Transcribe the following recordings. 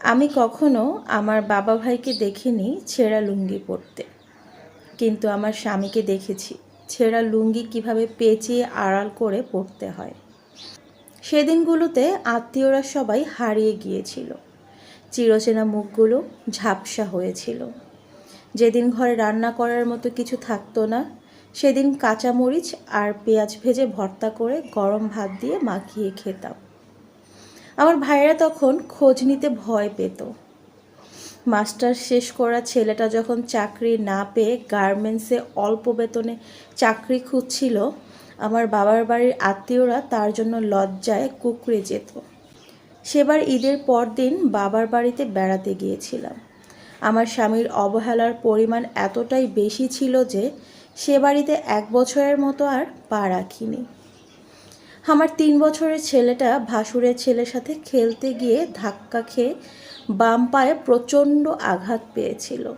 আমি কখনো আমার বাবা ভাইকে দেখিনি ছেঁড়া লুঙ্গি পরতে। কিন্তু আমার স্বামীকে দেখেছি ছেঁড়া লুঙ্গি কীভাবে পেঁচিয়ে আড়াল করে পরতে হয়। সেদিনগুলোতে আত্মীয়রা সবাই হারিয়ে গিয়েছিল। চিরচেনা মুখগুলো ঝাপসা হয়েছিল। যেদিন ঘরে রান্না করার মতো কিছু থাকতো না, সেদিন কাঁচামরিচ আর পেঁয়াজ ভেজে ভর্তা করে গরম ভাত দিয়ে মাখিয়ে খেতাম। আমার ভাইয়েরা তখন খোঁজ নিতে ভয় পেত। মাস্টার শেষ করা ছেলেটা যখন চাকরি না পেয়ে গার্মেন্টসে অল্প বেতনে চাকরি খুঁজছিল, আমার বাবার বাড়ির আত্মীয়রা তার জন্য লজ্জায় কুকড়ে যেত। সেবার ঈদের পর দিন বাবার বাড়িতে বেড়াতে গিয়েছিলাম। আমার স্বামীর অবহেলার পরিমাণ এতটাই বেশি ছিল যে, সে বাড়িতে এক বছরের মতো আর পা রাখিনি। আমার তিন বছরের ছেলেটা ভাসুরের ছেলের সাথে খেলতে গিয়ে ধাক্কা খেয়ে বাম পায়ে প্রচণ্ড আঘাত পেয়েছিল।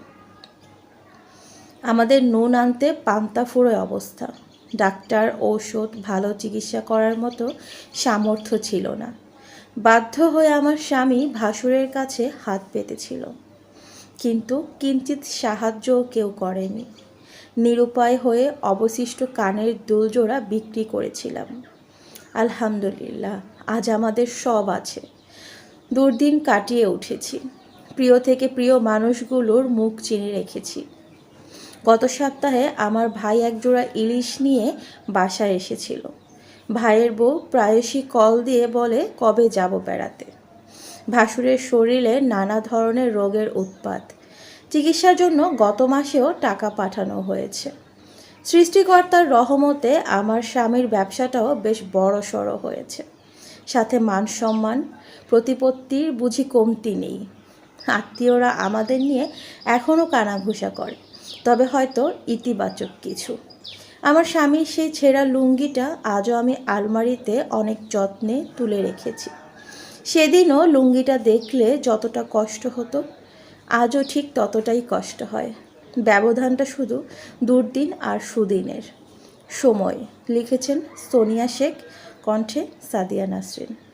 আমাদের নুন আনতে পান্তা ফুরোয় অবস্থা। ডাক্তার, ঔষধ, ভালো চিকিৎসা করার মতো সামর্থ্য ছিল না। বাধ্য হয়ে আমার স্বামী ভাসুরের কাছে হাত পেতেছিল। কিন্তু কিঞ্চিত সাহায্যও কেউ করেনি। নিরুপায় হয়ে অবশিষ্ট কানের দুলজোড়া বিক্রি করেছিলাম। আলহামদুলিল্লাহ, আজ আমাদের সব আছে। দুর্দিন কাটিয়ে উঠেছি। প্রিয় থেকে প্রিয় মানুষগুলোর মুখ চিনে রেখেছি। গত সপ্তাহে আমার ভাই একজোড়া ইলিশ নিয়ে বাসায় এসেছিল। ভাইয়ের বউ প্রায়শই কল দিয়ে বলে, কবে যাব বেড়াতে? ভাসুরের শরীরে নানা ধরনের রোগের উৎপাত। চিকিৎসার জন্য গত মাসেও টাকা পাঠানো হয়েছে। সৃষ্টিকর্তার রহমতে আমার স্বামীর ব্যবসাটাও বেশ বড় সড়ো হয়েছে। সাথে মান সম্মান প্রতিপত্তির বুঝি কমতি নেই। আত্মীয়রা আমাদের নিয়ে এখনও কানাঘুষা করে, তবে হয়তো ইতিবাচক কিছু। আমার স্বামীর সেই ছেঁড়া লুঙ্গিটা আজও আমি আলমারিতে অনেক যত্নে তুলে রেখেছি। সেদিনও লুঙ্গিটা দেখলে যতটা কষ্ট হতো, আজও ঠিক ততটাই কষ্ট হয়। ব্যবধানটা শুধু দুর্দিন আর সুদিনের। সময় লিখেছেন সোনিয়া শেখ কণ্ঠে সাদিয়া নাসরিন।